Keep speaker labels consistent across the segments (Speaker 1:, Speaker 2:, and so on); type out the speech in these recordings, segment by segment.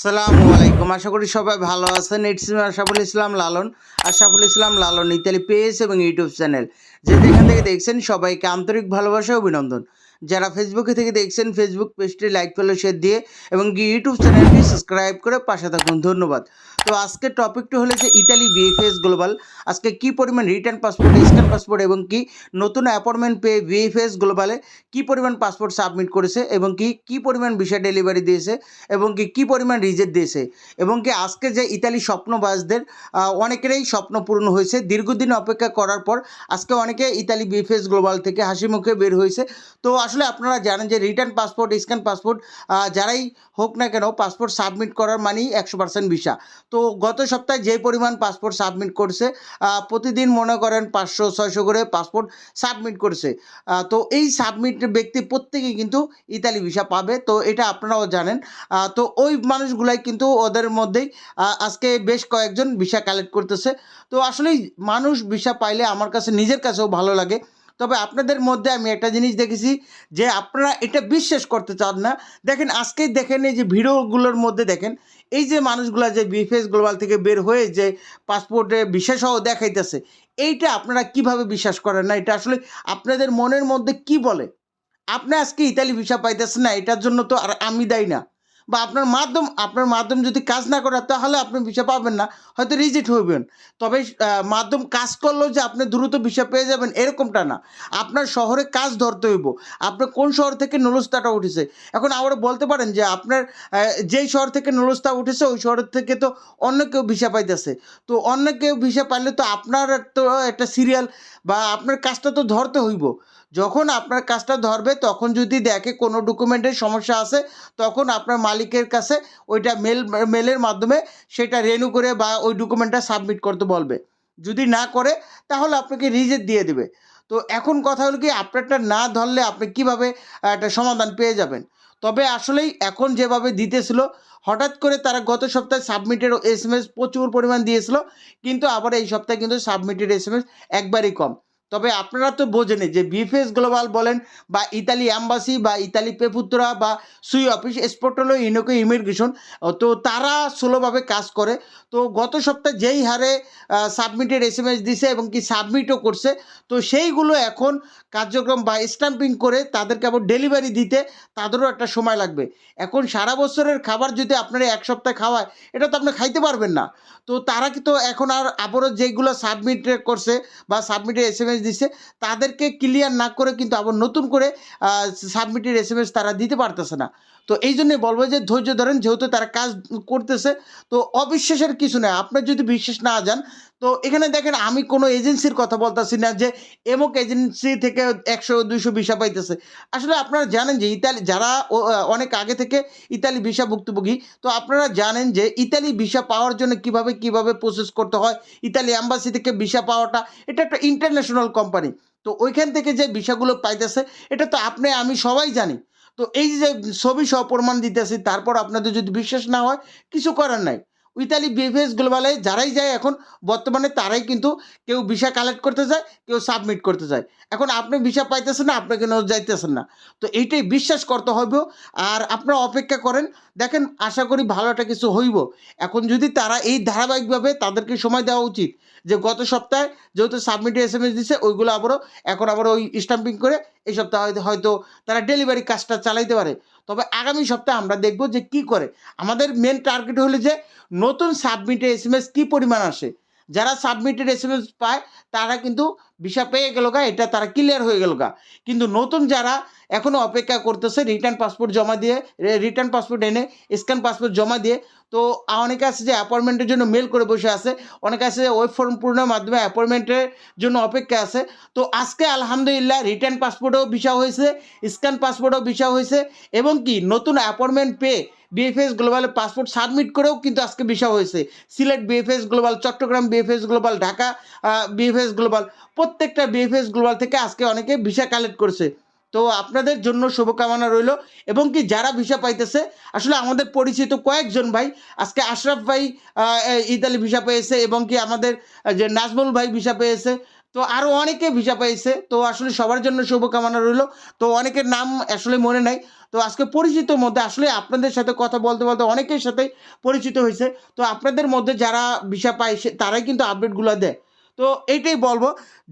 Speaker 1: আসসালামু আলাইকুম। আশা করি সবাই ভালো আছেন। It's Ashaful Islam Lalon. Ashaful Islam Lalon Italy page এবং ইউটিউব চ্যানেল। যে যেখান থেকে দেখছেন সবাইকে আন্তরিক ভালোবাসা অভিনন্দন। যারা ফেসবুকে থেকে দেখছেন ফেসবুক পেজটি লাইক ফলো শেয়ার দিয়ে এবং ইউটিউব চ্যানেলটি সাবস্ক্রাইব করে পাশে থাকুন। ধন্যবাদ। তো আজকের টপিকটি হলো যে ইতালি বিএফএস গ্লোবাল আজকে কি পরিমাণ রিটার্ন পাসপোর্ট স্ক্যান পাসপোর্ট এবং কি নতুন অ্যাপয়েন্টমেন্ট পেয়ে বিএফএস গ্লোবালে কি পরিমাণ পাসপোর্ট সাবমিট করেছে এবং কি কি পরিমাণ ভিসা ডেলিভারি দিয়েছে এবং কি কি পরিমাণ রিজেক্ট দিয়েছে এবং কি আজকে যে ইতালি স্বপ্নবাসদের অনেকেরই স্বপ্ন পূর্ণ হয়েছে। দীর্ঘদিন অপেক্ষা করার পর আজকে অনেকে ইতালি বিএফএস গ্লোবাল থেকে হাসি মুখে বের হয়েছে। তো আসলে আপনারা জানেন যে রিটার্ন পাসপোর্ট স্ক্যান পাসপোর্ট যারাই হোক না কেন পাসপোর্ট সাবমিট করার মানেই একশো পার্সেন্ট ভিসা তো গত সপ্তাহে যে পরিমাণ পাসপোর্ট সাবমিট করছে প্রতিদিন মনে করেন পাঁচশো, ছয়শো করে পাসপোর্ট সাবমিট করছে। তো এই সাবমিট ব্যক্তি প্রত্যেকেই কিন্তু ইতালি ভিসা পাবে। তো এটা আপনারাও জানেন। তো ওই মানুষগুলাই কিন্তু ওদের মধ্যেই আজকে বেশ কয়েকজন ভিসা কালেক্ট করতেছে। তো আসলেই মানুষ ভিসা পাইলে আমার কাছে, নিজের কাছেও ভালো লাগে। তবে আপনাদের মধ্যে আমি একটা জিনিস দেখেছি যে আপনারা এটা বিশ্বাস করতে চান না। দেখেন, আজকেই দেখেন এই যে ভিডিওগুলোর মধ্যে দেখেন, এই যে মানুষগুলো যে বিএফএস গ্লোবাল থেকে বের হয়ে যে পাসপোর্টে বিশেষও দেখাইতেছে, এইটা আপনারা কীভাবে বিশ্বাস করেন না? এটা আসলে আপনাদের মনের মধ্যে কি বলে? আপনি আজকে ইতালি ভিসা পাইতেছেন না, এটার জন্য তো আর আমি দায়ী না। বা আপনার মাধ্যম আপনার মাধ্যম যদি কাজ না করে তাহলে আপনি ভিসা পাবেন না, হয়তো রিজেক্ট হইবেন। তবে মাধ্যম কাজ করলেও যে আপনি দ্রুত ভিসা পেয়ে যাবেন, এরকমটা না। আপনার শহরে কাজ ধরতে হইব। আপনার কোন শহর থেকে নুলস্তাটা উঠেছে? এখন আবার বলতে পারেন যে আপনার যেই শহর থেকে নুলস্তা উঠেছে, ওই শহর থেকে তো অন্য কেউ ভিসা পাইতেছে। তো অন্য কেউ ভিসা পাইলে তো আপনার তো একটা সিরিয়াল বা আপনার কাজটা তো ধরতে হইব। যখন আপনার কাজটা ধরবে, তখন যদি দেখে কোনো ডকুমেন্টের সমস্যা আছে, তখন আপনার মালিকের কাছে ওইটা মেল মেলের মাধ্যমে সেটা রেনু করে বা ওই ডকুমেন্টটা সাবমিট করতে বলবে। যদি না করে, তাহলে আপনাকে রিজেক্ট দিয়ে দেবে। তো এখন কথা হলো কি, আপনারটা না ধরলে আপনি কীভাবে, একটা সমাধান পেয়ে যাবেন? তবে আসলেই এখন যেভাবে দিতেছিল, হঠাৎ করে তারা গত সপ্তাহে সাবমিটের এস এম এস প্রচুর পরিমাণ দিয়েছিল, কিন্তু আবার এই সপ্তাহে কিন্তু সাবমিটেড এস এম এস একবারই কম। তবে আপনারা তো বোঝেনই যে বিএফএস গ্লোবাল বলেন বা ইতালি অ্যাম্বাসি বা ইতালি পেপুত্রা বা সুই অফিস স্পোর্টলো ইনোকো ইমিগ্রেশন তো তারা স্লোভাবে কাজ করে। তো গত সপ্তাহে যেই হারে সাবমিটেড এস এম এস দিছে এবং কি সাবমিটও করছে, তো সেইগুলো এখন কার্যক্রম বা স্ট্যাম্পিং করে তাদেরকে আবার ডেলিভারি দিতে তাদেরও একটা সময় লাগবে। এখন সারা বছরের খাবার যদি আপনারা এক সপ্তাহে খাওয়ায়, এটা তো আপনি খাইতে পারবেন না। তো তারা কি তো এখন আর আবারও যেগুলো সাবমিট করছে বা সাবমিটের এস এম এস দিচ্ছে তাদেরকে ক্লিয়ার না করে কিন্তু আবার নতুন করে সাবমিটের এস এম এস তারা দিতে পারতেছে না। তো এই জন্যে বলব যে ধৈর্য ধরেন, যেহেতু তারা কাজ করতেছে, তো অবিশ্বাসের কিছু নেই। আপনার যদি বিশ্বাস না যান, তো এখানে দেখেন আমি কোনো এজেন্সির কথা বলতেছি না যে এমক এজেন্সি থেকে একশো, দুইশো ভিসা পাইতেছে। আসলে আপনারা জানেন যে ইতালি, যারা অনেক আগে থেকে ইতালি ভিসা ভুক্তভোগী, তো আপনারা জানেন যে ইতালি ভিসা পাওয়ার জন্য কীভাবে কীভাবে প্রসেস করতে হয়? ইতালি অ্যাম্বাসি থেকে ভিসা পাওয়াটা, এটা একটা ইন্টারন্যাশনাল কোম্পানি তো ওইখান থেকে যে ভিসাগুলো পাইতেছে, এটা তো আপনি, আমি সবাই জানি। তো এই যে ছবি সহ প্রমাণ দিতেছি, তারপর আপনাদের যদি বিশ্বাস না হয়, কিছু করার নাই। ইতালি বিএফএস গ্লোবালে যারাই যায় এখন, বর্তমানে তারাই কিন্তু কেউ ভিসা কালেক্ট করতে যায়, কেউ সাবমিট করতে যায়। এখন আপনি ভিসা পাইতেছেন না আপনি কেন যাইতেছেন না। তো এইটাই বিশ্বাস করতে হবে আর আপনারা অপেক্ষা করেন। দেখেন, আশা করি ভালো একটা কিছু হইব। এখন যদি তারা এই ধারাবাহিকভাবে তাদেরকে সময় দেওয়া উচিত, যে গত সপ্তাহে যেহেতু সাবমিটে এস এম এস দিছে, ওইগুলো আবারও, এখন আবার ওই স্টাম্পিং করে, এই সপ্তাহে হয়তো তারা ডেলিভারি কাজটা চালাইতে পারে। তবে আগামী সপ্তাহে আমরা দেখব যে কি করে। আমাদের মেন টার্গেট হলো যে নতুন সাবমিটেড এস এম এস কী পরিমাণ আসে। যারা সাবমিটেড এস এম এস পায়, তারা কিন্তু ভিসা পেয়ে গেল গা, এটা তারা ক্লিয়ার হয়ে গেল গা। কিন্তু নতুন যারা এখনও অপেক্ষা করতেছে রিটার্ন পাসপোর্ট জমা দিয়ে রিটার্ন পাসপোর্ট এনে স্ক্যান পাসপোর্ট জমা দিয়ে তো অনেকে আছে যে অ্যাপয়েন্টমেন্টের জন্য মেল করে বসে আছে, অনেকে আছে যে ওয়েব ফর্ম পূরণের মাধ্যমে অ্যাপয়েন্টমেন্টের জন্য অপেক্ষা আছে। তো আজকে আলহামদুলিল্লাহ রিটার্ন পাসপোর্টও ভিসা হয়েছে স্ক্যান পাসপোর্টও ভিসা হয়েছে এবং কি নতুন অ্যাপয়েন্টমেন্ট পেয়ে বিএফএস গ্লোবালে পাসপোর্ট সাবমিট করেও কিন্তু আজকে ভিসা হয়েছে। Sylhet VFS global Chittagong VFS global Dhaka VFS global প্রত্যেকটা বিএফএস গ্লোবাল থেকে আজকে অনেকে ভিসা কালেক্ট করছে। তো আপনাদের জন্য শুভকামনা রইল। এবং কি যারা ভিসা পাইতেছে আসলে আমাদের পরিচিত কয়েকজন ভাই আজকে আশরাফ ভাই আহ, ইতালি ভিসা পেয়েছে এবং কি আমাদের যে নাজমুল ভাই ভিসা পেয়েছে। তো আরও অনেকে ভিসা পেয়েছে তো আসলে সবার জন্য শুভকামনা রইল। তো অনেকের নাম আসলে মনে নাই। তো আজকে পরিচিত মধ্যে আসলে আপনাদের সাথে কথা বলতে বলতে অনেকের সাথে পরিচিত হয়েছে। তো আপনাদের মধ্যে যারা ভিসা পায় তারাই কিন্তু আপডেটগুলো দেয়। তো এইটাই বলব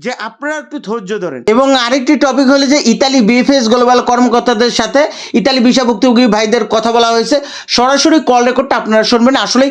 Speaker 1: যে আপনারা একটু ধৈর্য ধরেন। এবং আরেকটি টপিক হলো যে ইতালি বিএফএস গ্লোবাল কর্মকর্তাদের সাথে ইতালি ভিসা ভুক্তভোগী ভাইদের কথা বলা হয়েছে। সরাসরি কল রেকর্ডটা আপনারা শুনবেন। আসলে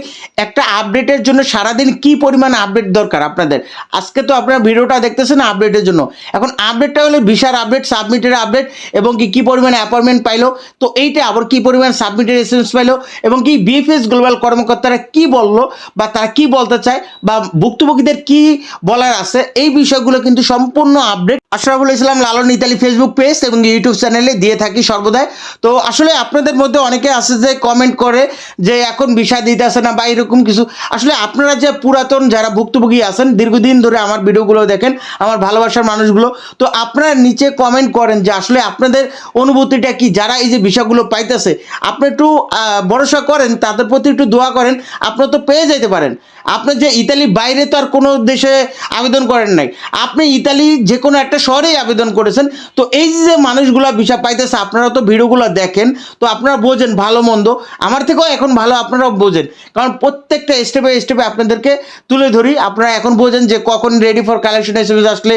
Speaker 1: একটা আপডেটের জন্য সারাদিন কি পরিমাণ আপডেট দরকার আপনাদের? আজকে তো আপনারা ভিডিওটা দেখতেছেন আপডেটের জন্য। এখন আপডেটটা হলো ভিসার আপডেট সাবমিটের আপডেট এবং কি কি পরিমাণ অ্যাপয়েন্টমেন্ট পাইলো। তো এইটা আবার কি পরিমাণ সাবমিটের এস পাইলো এবং কি বিএফএস গ্লোবাল কর্মকর্তারা কি বলল বা তারা কি বলতে চায় বা ভুক্তভোগীদের কি বলার আছে। এই বিষয়গুলো কিন্তু সম্পূর্ণ update Ashraful Islam Lalon Italy Facebook page এবং ইউটিউব চ্যানেলে দিয়ে থাকি সর্বদাই। তো আসলে আপনাদের মধ্যে অনেকে আছে যে কমেন্ট করে যে এখন বিষয় দিতে আসে না বা এরকম কিছু। আসলে আপনারা যে পুরাতন যারা ভুক্তভোগী আছেন, দীর্ঘদিন ধরে আমার ভিডিওগুলো দেখেন, আমার ভালোবাসার মানুষগুলো, তো আপনারা নিচে কমেন্ট করেন যে আসলে আপনাদের অনুভূতিটা কি? যারা এই যে বিষয়গুলো পাইতেছে, আপনি একটু ভরসা করেন, তাদের প্রতি একটু দোয়া করেন, আপনারা তো পেয়ে যেতে পারেন। আপনার যে ইতালির বাইরে তো আর কোনো দেশে আবেদন করেন নাই। আপনি ইতালি যে কোনো একটা শহরেই আবেদন করেছেন তো এই যে মানুষগুলো ভিসা পাইতেছে আপনারা তো ভিডিওগুলো দেখেন তো আপনারা বোঝেন ভালো মন্দ। আমার থেকেও এখন ভালো আপনারাও বোঝেন। কারণ প্রত্যেকটা স্টেপে স্টেপে আপনাদেরকে তুলে ধরি। আপনারা এখন বোঝেন যে কখন ready for collection S M S আসলে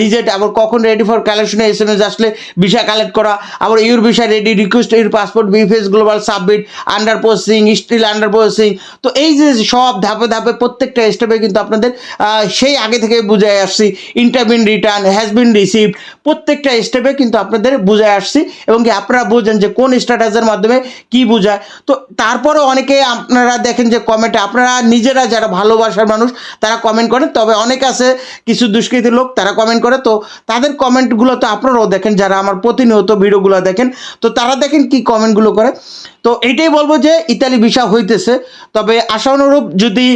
Speaker 1: রিজেক্ট আবার কখন রেডি ফর কালেকশনে এস এম এস আসলে ভিসা কালেক্ট করা আবার your visa ready request your passport VFS global submit under processing still under processing তো এই যে সব ধাপে ধাপে প্রত্যেকটা স্টেপে কিন্তু আপনাদের আহ, সেই আগে থেকে বুঝাই আসছি ইন্টারভিন রিটার্ন হ্যাজ বিন রিসিভড প্রত্যেকটা স্টেপে কিন্তু আপনাদের বুঝাই আসছি এবং কি আপনারা বোঝেন যে কোন স্ট্যাটাসের মাধ্যমে কি বোঝায়। তো তারপরে অনেকে আপনারা দেখেন যে কমেন্টে আপনারা নিজেরা যারা ভালোবাসার মানুষ, তারা কমেন্ট করেন। তবে অনেক আছে কিছু দুষ্কৃতী লোক, তারা কমেন্ট করে। তো তাদের কমেন্টগুলো তো আপনারাও দেখেন, যারা আমার প্রতিনিয়ত ভিডিওগুলো দেখেন, তো তারা দেখেন কি কমেন্টগুলো করে। তো এটাই বলব যে ইতালি ভিসা হইতেছে। তবে আশানুরূপ যদি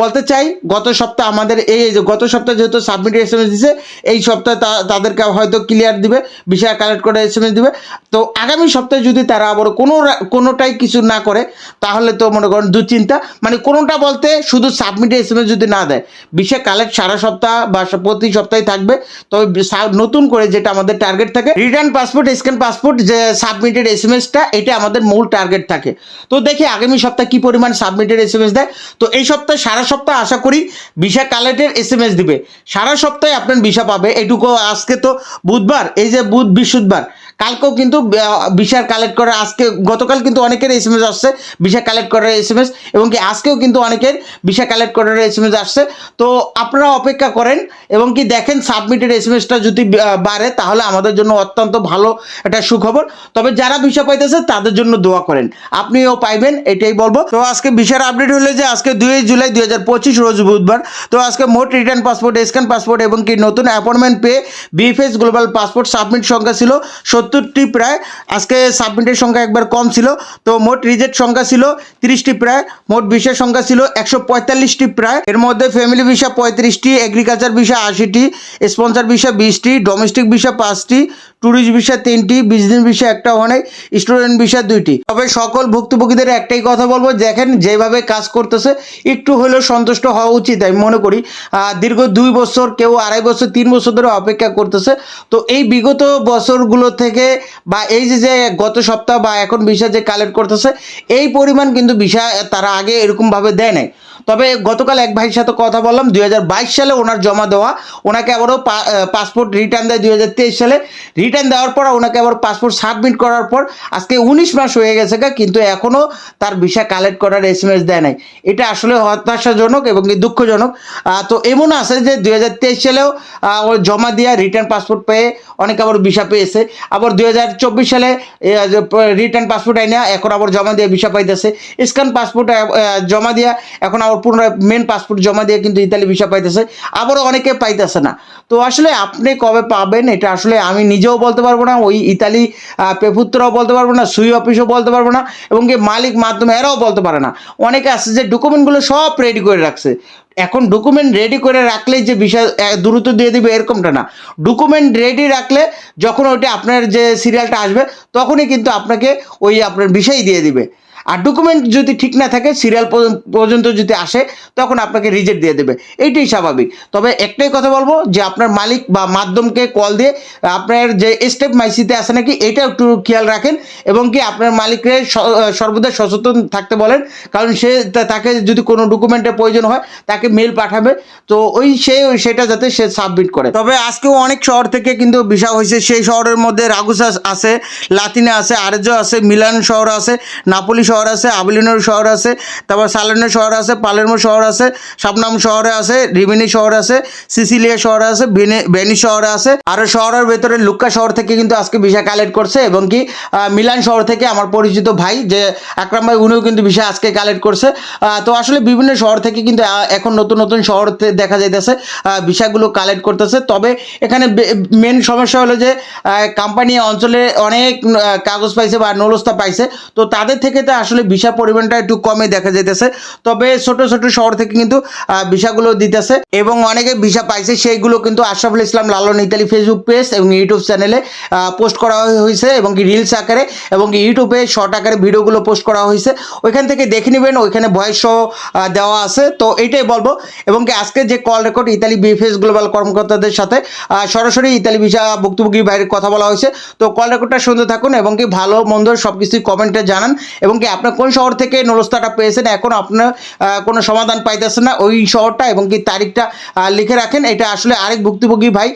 Speaker 1: বলতে চাই, গত সপ্তাহ আমাদের এই গত সপ্তাহে যেহেতু সাবমিট এস এম এস দিছে, এই সপ্তাহে তাদেরকে হয়তো ক্লিয়ার দিবে ভিসা কালেক্ট করে এস এম এস দিবে। তো আগামী সপ্তাহে যদি তারা আবার কোনো কোনোটাই কিছু না করে, তাহলে তো মনে করেন দুশ্চিন্তা। মানে কোনোটা বলতে শুধু সাবমিটে এস যদি না দেয় ভিসা কালেক্ট সারা সপ্তাহ বা প্রতি সপ্তাহে থাকবে। তবে নতুন করে যেটা আমাদের টার্গেট থাকে রিটার্ন পাসপোর্ট স্ক্যান পাসপোর্ট যে সাবমিটেড এস এম এসটা এটা আমাদের মূল টার্গেট থাকে। তো দেখি আগামী সপ্তাহে কি পরিমাণ সাবমিটেড এস এম এস দেয়। তো এই সপ্তাহে সারা সপ্তাহ আশা করি ভিসা কালেক্টের এস এম এস দিবে। সারা সপ্তাহে আপনার ভিসা পাবে। এটুকু আজকে তো বুধবার, এই যে বুধ বৃহস্পতিবার। কালকেও কিন্তু ভিসা কালেক্ট করার আজকে, গতকাল কিন্তু অনেকের এস এম এস আসছে ভিসা কালেক্ট করার এস এম এস এবং কি আজকেও কিন্তু অনেকের ভিসা কালেক্ট করার এস এম এস আসছে। তো আপনারা অপেক্ষা করেন, এবং কি দেখেন সাবমিটেড এস এম এসটা যদি বাড়ে, তাহলে আমাদের জন্য অত্যন্ত ভালো একটা সুখবর। তবে যারা ভিসা পাইতেছে, তাদের জন্য দোয়া করেন। আপনিও পাইবেন, এটাই বলব। তো আজকে ভিসার আপডেট হলে যে, আজকে দুই জুলাই দুই হাজার পঁচিশ, রোজ বুধবার। তো আজকে মোট রিটার্ন পাসপোর্ট স্ক্যান পাসপোর্ট এবং কি নতুন অ্যাপয়েন্টমেন্ট পেয়ে বিএফএস গ্লোবাল পাসপোর্ট সাবমিট সংখ্যা ছিল সত্তরটি প্রায়, আজকে সাবমিটের সংখ্যা একবার কম ছিল, তো মোট রিজেক্ট সংখ্যা ছিল তিরিশটি প্রায়, মোট ভিসার সংখ্যা ছিল একশো পঁয়তাল্লিশটি প্রায়। এর মধ্যে ফ্যামিলি ভিসা পঁয়ত্রিশটি এগ্রিকালচার ভিসা আশিটি স্পন্সর ভিসা বিশটি ডোমেস্টিক ভিসা পাঁচটি ট্যুরিস্ট ভিসা তিনটি বিজনেস ভিসা একটা অনেক স্টুডেন্ট ভিসা দুইটি তবে সকল ভুক্তভোগীদের একটাই কথা বলব, দেখেন যেভাবে কাজ করতেছে, একটু হলেও সন্তুষ্ট হওয়া উচিত আমি মনে করি। দীর্ঘ দুই বছর, কেউ আড়াই বছর, তিন বছর ধরে অপেক্ষা করতেছে। তো এই বিগত বছরগুলো থেকে বা এই যে যে গত সপ্তাহ বা এখন ভিসা যে কালেক্ট করতেছে, এই পরিমাণ কিন্তু ভিসা তারা আগে এরকমভাবে দেয় নাই। তবে গতকাল এক ভাইয়ের সাথে কথা বললাম, দুই হাজার বাইশ সালে ওনার জমা দেওয়া, ওনাকে আবারও পাসপোর্ট রিটার্ন দেয় দুই হাজার তেইশ সালে। রিটার্ন দেওয়ার পর ওনাকে আবার পাসপোর্ট সাবমিট করার পর, আজকে উনিশ মাস হয়ে গেছে কিন্তু এখনও তার ভিসা কালেক্ট করার এস এম এস দেয় নাই। এটা আসলে হতাশাজনক এবং দুঃখজনক। তো এমন আছে যে দু হাজার তেইশ সালেও জমা দিয়া রিটার্ন পাসপোর্ট পেয়ে অনেকে আবার ভিসা পেয়েছে। আবার দু হাজার চব্বিশ সালে রিটার্ন পাসপোর্ট আইনা, এখন আবার জমা দিয়ে ভিসা পাইতেছে। স্ক্যান পাসপোর্ট জমা দিয়া এখন আবার পুনরায় মেন পাসপোর্ট জমা দিয়ে কিন্তু ইতালি ভিসা পাইতেছে আবারও অনেকে পাইতেছে না। তো আসলে আপনি কবে পাবেন এটা আসলে আমি নিজেও বলতে পারব না ওই ইতালি আহ, পেপুত্রও বলতে পারব না সুই অফিসও বলতে পারব না এবং কি মালিক মাধ্যমে এরাও বলতে পারে না। অনেকে আছে যে ডকুমেন্টগুলো সব রেডি করে রাখছে। এখন ডকুমেন্ট রেডি করে রাখলেই যে বিষয় দ্রুত দিয়ে দিবে এরকমটা না। ডকুমেন্ট রেডি রাখলে যখন ওইটা আপনার যে সিরিয়ালটা আসবে তখনই কিন্তু আপনাকে ওই আপনার বিষয় দিয়ে দিবে। আর ডকুমেন্ট যদি ঠিক না থাকে সিরিয়াল পর্যন্ত যদি আসে, তখন আপনাকে রিজেক্ট দিয়ে দেবে। এইটাই স্বাভাবিক। তবে একটাই কথা বলব যে আপনার মালিক বা মাধ্যমকে কল দিয়ে, আপনার যে স্টেপ মাইসিতে আছে নাকি এটা একটু খেয়াল রাখেন এবং কি আপনার মালিককে সর্বদা সচেতন থাকতে বলেন। কারণ সে তাকে যদি কোনো ডকুমেন্টের প্রয়োজন হয়, তাকে মেল পাঠাবে। তো ওই সে, সেটা যাতে সে সাবমিট করে। তবে আজকেও অনেক শহর থেকে কিন্তু ভিসা হয়েছে, সেই শহরের মধ্যে রাগুসা আছে, লাতিনা আছে আরেজো আছে, মিলান শহর আছে, নাপোলি শহর আছে, আবিলিনোর শহর আছে, তারপর সালেনো শহর আছে পালেরমো শহর আছে সাবনাম শহরে আছে, রিমিনি শহর আছে, সিসিলিয়া শহর আছে, বেনি শহরে আছে। আর শহরের ভেতরে লুক্কা শহর থেকে কিন্তু আজকে ভিসা কালেক্ট করছে এবং কি মিলান শহর থেকে আমার পরিচিত ভাই যে আকরাম ভাই, উনিও কিন্তু ভিসা আজকে কালেক্ট করছে। তো আসলে বিভিন্ন শহর থেকে কিন্তু এখন নতুন নতুন শহর দেখা যাইতেছে ভিসাগুলো কালেক্ট করতেছে। তবে এখানে মেন সমস্যা হলো যে কোম্পানি অঞ্চলে অনেক কাগজ পাইছে বা নলস্তা পাইছে। তো তাদের থেকে তো আসলে ভিসা পরিমাণটা একটু কমে দেখা যাইতেছে। তবে ছোট ছোট শহর থেকে কিন্তু ভিসাগুলো দিতেছে। এবং অনেকে ভিসা পাইছে, সেইগুলো কিন্তু Ashraful Islam Lalon Italy Facebook page এবং ইউটিউব চ্যানেলে পোস্ট করা হয়েছে এবং কি রিলস আকারে এবং ইউটিউবে শর্ট আকারে ভিডিওগুলো পোস্ট করা হয়েছে ওইখান থেকে দেখে নেবেন, ওইখানে ভয়েস দেওয়া আছে। তো এইটাই বলব। এবং কি আজকে যে call record Italy VFS global কর্মকর্তাদের সাথে সরাসরি ইতালি ভিসা ভুক্তভোগী বাইরের কথা বলা হয়েছে। তো কল রেকর্ডটা শুনতে থাকুন এবং কি ভালো, মন্দ সব কিছুই কমেন্টে জানান। এবং কি আপনার কোন শহর থেকে নলস্তাটা পেয়েছেন? এখন আপনার কোনো সমাধান পাইতেছেন না। ওই শহরটা এবং কি তারিখটা লিখে রাখেন। এটা আসলে আরেক ভুক্তভোগী ভাই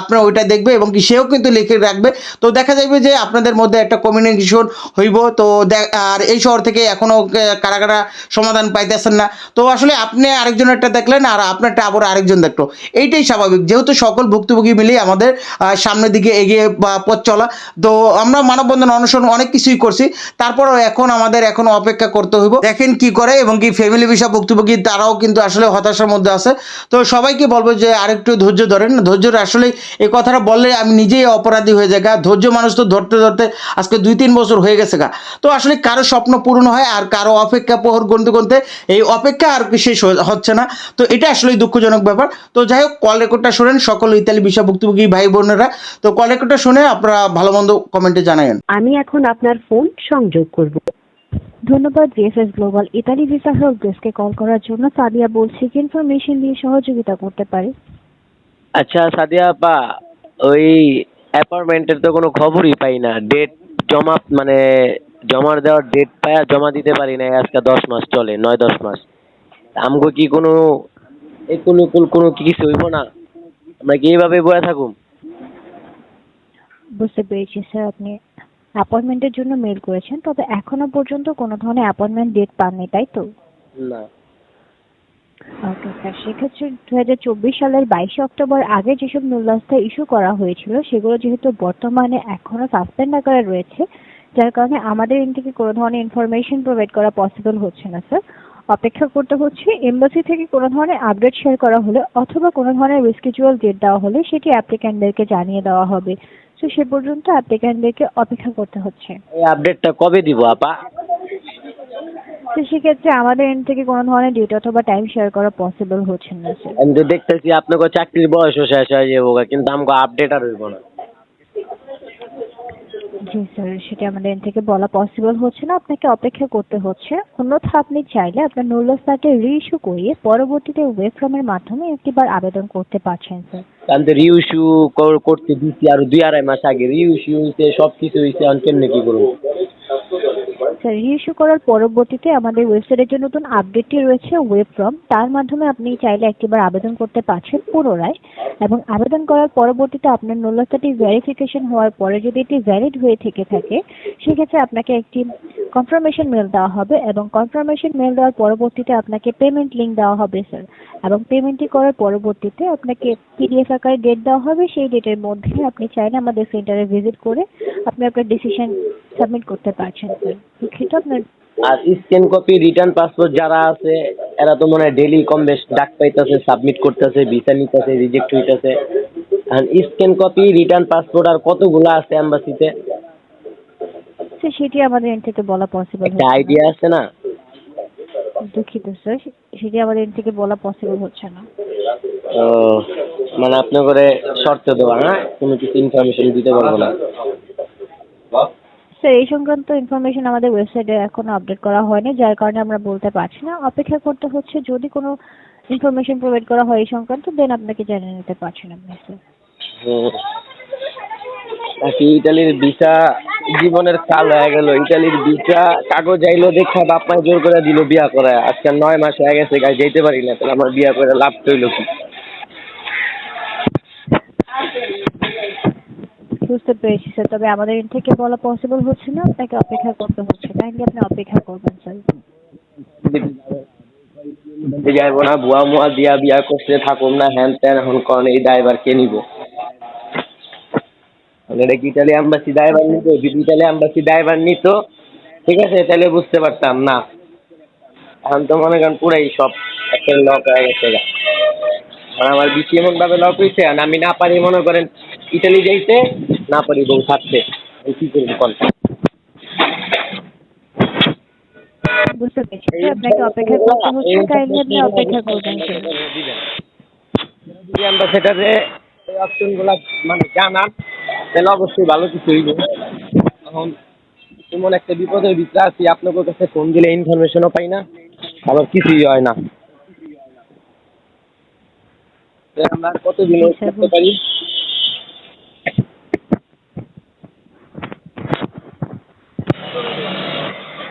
Speaker 1: আপনার ওইটা দেখবে এবং কি সেও কিন্তু লিখে রাখবে। তো দেখা যাবে যে আপনাদের মধ্যে একটা কমিউনিকেশন হইব। তো আর এই শহর থেকে এখনও কারা কারা সমাধান পাইতেছেন না। তো আসলে আপনি আরেকজনেরটা দেখলেন আর আপনারটা আবার আরেকজন দেখল। এইটাই স্বাভাবিক। যেহেতু সকল ভুক্তভোগী মিলেই আমাদের সামনের দিকে এগিয়ে পথ চলা। তো আমরা মানববন্ধন অনুসরণ অনেক কিছুই করছি। তারপরেও এখন আমাদের এখন অপেক্ষা করতে হইব। দেখেন কি করে এবং কি ফ্যামিলি বিষয় ভুক্তভোগী তারাও কিন্তু আসলে হতাশার মধ্যে আছে। তো সবাইকে বলব যে আরেকটু ধৈর্য ধরেন। ধৈর্য আসলে এই কথাটা বললে আমি নিজেই অপরাধী হয়ে গা। ধৈর্য মানুষ তো ধরতে ধরতে আজকে দুই তিন বছর হয়ে গেছে গা। তো আসলে কারও স্বপ্ন পূরণ হয় আর কারও অপেক্ষা প্রহর গুনতে গুনতে এই অপেক্ষা আর শেষ হচ্ছে না। তো এটা আসলে দুঃখজনক ব্যাপার। তো যাই হোক কল রেকর্ডটা শোনেন সকল ইতালি বিষয় ভুক্তভোগী ভাই বোনেরা। তো কল রেকর্ডটা শুনে আপনারা ভালো মন্দ কমেন্টে জানাবেন
Speaker 2: আমি এখন আপনার ফোন সংযোগ করব। ধন্যবাদ VFS global Italy visa help ডেস্কে কল করার জন্য। সাদিয়া বলছি কি ইনফরমেশন দিয়ে সহযোগিতা করতে পারি।
Speaker 3: আচ্ছা সাদিয়া আপা ওই অ্যাপার্টমেন্টের তো কোনো খবরই পাই না। ডেট জমা মানে জমা দেওয়ার ডেট পায়া জমা দিতে পারি না। আজকে দশ মাস চলে নয় দশ মাস। আমগো কি কোনো কোনো কোনো কিছু হইব না? আমরা কি এইভাবে বয়ে থাকুম?
Speaker 2: বুঝতে পেরেছি স্যার আপনি। অ্যাপয়েন্টমেন্টের জন্য মেল করেছেন তবে এখনও পর্যন্ত কোনো ধরনের অ্যাপয়েন্টমেন্ট ডেট পাননি তাই তো?
Speaker 3: না।
Speaker 2: ওকে স্যার সেক্ষেত্রে দু হাজার চব্বিশ সালের বাইশে অক্টোবর আগে যেসব নুল্লাস্তা ইস্যু করা হয়েছিল সেগুলো যেহেতু বর্তমানে এখনও সাসপেন্ড আকারে রয়েছে যার কারণে আমাদের এন থেকে কোনো ধরনের ইনফরমেশন প্রোভাইড করা পসিবল হচ্ছে না স্যার অপেক্ষা করতে হচ্ছে। এমবাসি থেকে কোনো ধরনের আপডেট শেয়ার করা হলে অথবা কোনো ধরনের রিস্কিচুয়াল ডেট দেওয়া হলে সেটি অ্যাপ্লিক্যান্টদেরকে জানিয়ে দেওয়া হবে। তো সে পর্যন্ত অ্যাপ্লিক্যান্টদেরকে অপেক্ষা করতে হচ্ছে।
Speaker 3: এই আপডেটটা কবে দিব আপা?
Speaker 2: তো সেক্ষেত্রে আমাদের এন্ড থেকে কোনো ধরনের ডেট অথবা টাইম শেয়ার করা পসিবল হচ্ছে না স্যার
Speaker 3: আমি তো দেখতেছি আপনাকে চাকরির বয়সও শেষ হয়ে যাব কিন্তু আমাকে আপডেট আর হইব না।
Speaker 2: জি, স্যার, সেটা আমাদের থেকে বলা পসিবল হচ্ছে না, আপনাকে অপেক্ষা করতে হচ্ছে। অন্যথা আপনি চাইলে আপনার নুল্লাসটাকে রিইস্যু করিয়ে পরবর্তীতে ওয়েব ফর্মের মাধ্যমে একটিবার আবেদন করতে পারছেন, স্যার।
Speaker 3: আমি রিইস্যু করতে দিছি আর দুই আড়াই মাস আগে রিইস্যু হইছে সব কিছু হইছে আমি কেমনে কি করব?
Speaker 2: স্যার রিইস্যু করার পরবর্তীতে আমাদের ওয়েবসাইটের যে নতুন আপডেটটি রয়েছে ওয়েব ফর্ম তার মাধ্যমে আপনি চাইলে একটিবার আবেদন করতে পারছেন পুনরায়। এবং আবেদন করার পরবর্তীতে আপনার নুল্লাসটি ভেরিফিকেশন হওয়ার পরে যদি এটি ভ্যালিড হয়ে থেকে থাকে, সেক্ষেত্রে আপনাকে একটি কনফার্মেশন মেল দেওয়া হবে এবং কনফার্মেশন মেল দেওয়ার পরবর্তীতে আপনাকে পেমেন্ট লিঙ্ক দেওয়া হবে স্যার এবং পেমেন্টটি করার পরবর্তীতে আপনাকে পিডিএফ আকারে ডেট দেওয়া হবে, সেই ডেটের মধ্যে আপনি চাইলে আমাদের সেন্টারে ভিজিট করে আপনি আপনার ডিসিশন সাবমিট করতে পারছেন স্যার আপনার
Speaker 3: আর স্ক্যান কপি রিটার্ন পাসপোর্ট যারা আছে এরা তো মনে হয় ডেলি কম বেশ ডাক পাইতেছে সাবমিট করতেছে ভিসা নিতেছে রিজেক্ট হইতেছে। আর স্ক্যান কপি রিটার্ন পাসপোর্ট আর কতগুলো আছে এম্বাসিতে
Speaker 2: স্যার সেটি আমাদের এন্ড থেকে বলা পসিবল
Speaker 3: একটা আইডিয়া আছে না?
Speaker 2: দুঃখিত স্যার সেটি আমাদের এন্ড থেকে বলা পসিবল হচ্ছে না।
Speaker 3: ও মানে আপনি করে শর্ত দেওয়া হ্যাঁ? কোনো কিছু ইনফরমেশন দিতে পারব না।
Speaker 2: স্যার এই সংক্রান্ত ইনফরমেশন আমাদের ওয়েবসাইটে এখনও আপডেট করা হয়নি, যার কারণে আমরা বলতে পারছি না। অপেক্ষা করতে হচ্ছে যদি কোনো ইনফরমেশন প্রোভাইড করা হয় এই সংক্রান্ত দেন আপনাকে জানিয়ে নিতে পারছেন আপনি স্যার।
Speaker 3: নাকি ইটালির ভিসা জীবনের কাল হয়ে গেল। ইটালির ভিসা কাগজ আইলো দেখা বাপ জোর করে দিল বিয়া করা আজকে নয় মাস হয়ে গেছে গাই যেতে পারি না, তাহলে আমার বিয়া করে লাভ হইল কি?
Speaker 2: বুঝতে পেরেছি স্যার, তবে আমাদের এর থেকে বলা পসিবল হচ্ছে না? আপনাকে অপেক্ষা করতে হচ্ছে। কাইন্ডলি আপনি অপেক্ষা করবেন, স্যার।
Speaker 3: না বুয়া মুয়া দিয়া বিয়া করতে থাকুম না, হ্যান ত্যান কন, এই ড্রাইভার কে নিব। কি আম্বাসি ড্রাইভার নিত যদি আম্বাসি ড্রাইভার নিত? ঠিক আছে, তাহলে বুঝতে পারতাম, না। এখন তো মনে করেন পুরাই সব একটা লক হয়ে গেছে। আমার বেশি এমন ভাবে লক হয়েছে আর আমি না পারি, মনে করেন ইটালি যাইতে না পারি বউ থাকতে কি করব কল
Speaker 2: বুঝতে পেরেছি। আপনাকে অপেক্ষা করতে হচ্ছে কাইন্ডলি আপনি অপেক্ষা করবেন
Speaker 3: যদি আমরা সেটাতে এই অপশনগুলো মানে জানান তাহলে অবশ্যই ভালো কিছু হইব। এখন এমন একটা বিপদের ভিতরে আছি আপনাদের কাছে ফোন দিলে ইনফরমেশনও পাই না আবার কিছুই হয় না। আমরা কতদিন করতে পারি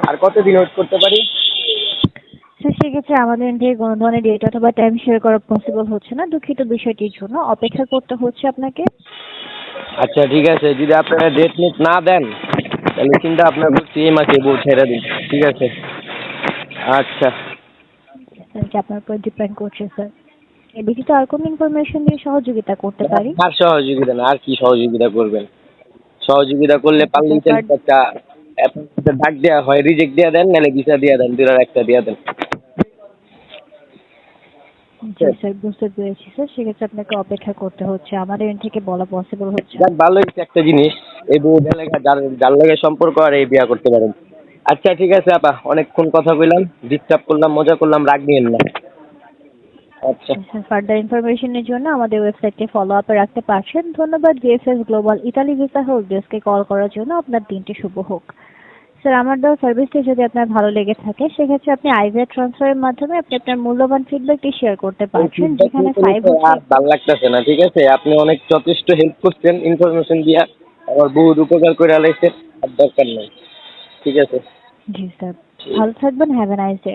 Speaker 3: আর কতদিন ওয়েট করতে পারি?
Speaker 2: স্যার সেক্ষেত্রে আমাদের কোনো ধরনের ডেট অথবা টাইম শেয়ার করা পসিবল হচ্ছে না দুঃখিত বিষয়টির জন্য। অপেক্ষা করতে হচ্ছে আপনাকে।
Speaker 3: আচ্ছা ঠিক আছে। যদি আপনারা ডেট মিট না দেন তাহলে চিন্তা আপনার করছি এই মাসে বউ ছেড়ে দিন। ঠিক আছে? আচ্ছা।
Speaker 2: স্যার আপনার উপর ডিপেন্ড করছে স্যার এই ব্যতীত আর কোনো ইনফরমেশন দিয়ে সহযোগিতা করতে পারি?
Speaker 3: আর সহযোগিতা না আর কি সহযোগিতা করবেন? সহযোগিতা করলে পারলেই
Speaker 2: Sir,
Speaker 3: একটা ডাক দেওয়া হয় রিজেক্ট দিয়ে দেন নাহলে ভিসা দিয়ে দেন দুটার একটা দিয়ে দেন।
Speaker 2: জি স্যার বুঝতে পেরেছি স্যার সেক্ষেত্রে আপনাকে অপেক্ষা করতে হচ্ছে। আমাদের এখান থেকে বলা পসিবল হচ্ছে না।
Speaker 3: যাক ভালো হয়েছে একটা জিনিস। এই বউ লেখা যার যার লেগে সম্পর্ক আর এই বিয়া করতে পারেন। আচ্ছা ঠিক আছে আপা অনেকক্ষণ কথা কইলাম। ডিস্টার্ব করলাম মজা করলাম রাগ নিয়েন না। আচ্ছা।
Speaker 2: স্যার ফার্দার ইনফরমেশনের জন্য আমাদের ওয়েবসাইটে ফলো আপে রাখতে পারছেন। ধন্যবাদ গ্লোবাল ইতালি ভিসা হেল্প ডেস্কে কল করার জন্য। আপনার দিনটি শুভ হোক। স্যার আমার দেওয়া সার্ভিসটি যদি আপনার ভালো লেগে থাকে সেক্ষেত্রে আপনি আইভিআর ট্রান্সফারের মাধ্যমে আপনি আপনার মূল্যবান ফিডব্যাকটি শেয়ার করতে পারছেন যেখানে ফাইভ
Speaker 3: আর ভালো লাগতেছে না ঠিক আছে? আপনি অনেক যথেষ্ট হেল্প করছেন ইনফরমেশন দিয়া। আমার বহুত উপকার করে আলাইছেন আর দরকার নেই। ঠিক আছে?
Speaker 2: জি স্যার ভালো থাকবেন হ্যাভ এ নাইস ডে